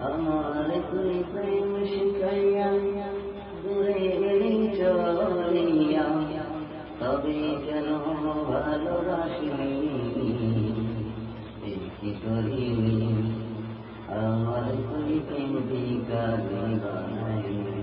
আমার তুই প্রেম শিখাইয়া দূরে চলিয়া। তবে কেন ভালোবাসিনি কি করিনি। আমার তুই প্রেম বিকালে বানাইনি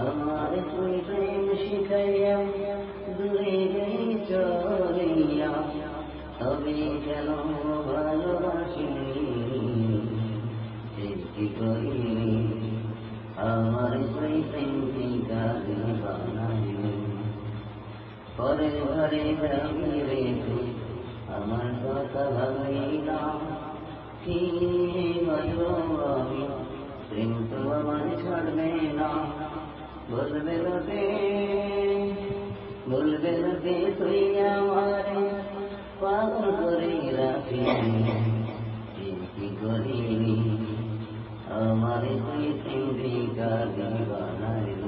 আমার তুই প্রেম শিখাইয়া দূরে কি করিনি আমার তুই প্রেম বিকালে বানাইনি ঘরে দাঁড়িয়ে রেখে আমার কথা আমি প্রেম তো আমার ছাড়বে না বলবে লোকে বলবে লোকে তুই আমার পাগল করে রাখি করিনি আমার তুই প্রেম গালি বানাইনি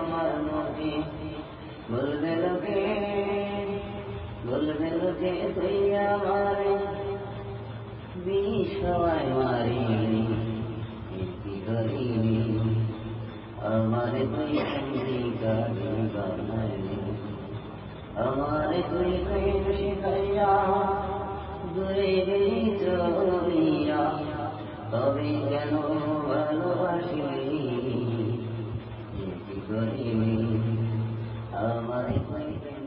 আমার মুখে বলবে লোকে বলবে লোকে তুই আমার বিষয় মারিনি কি আমার তুই সঙ্গী গাড়ি আমার তুই Thank you.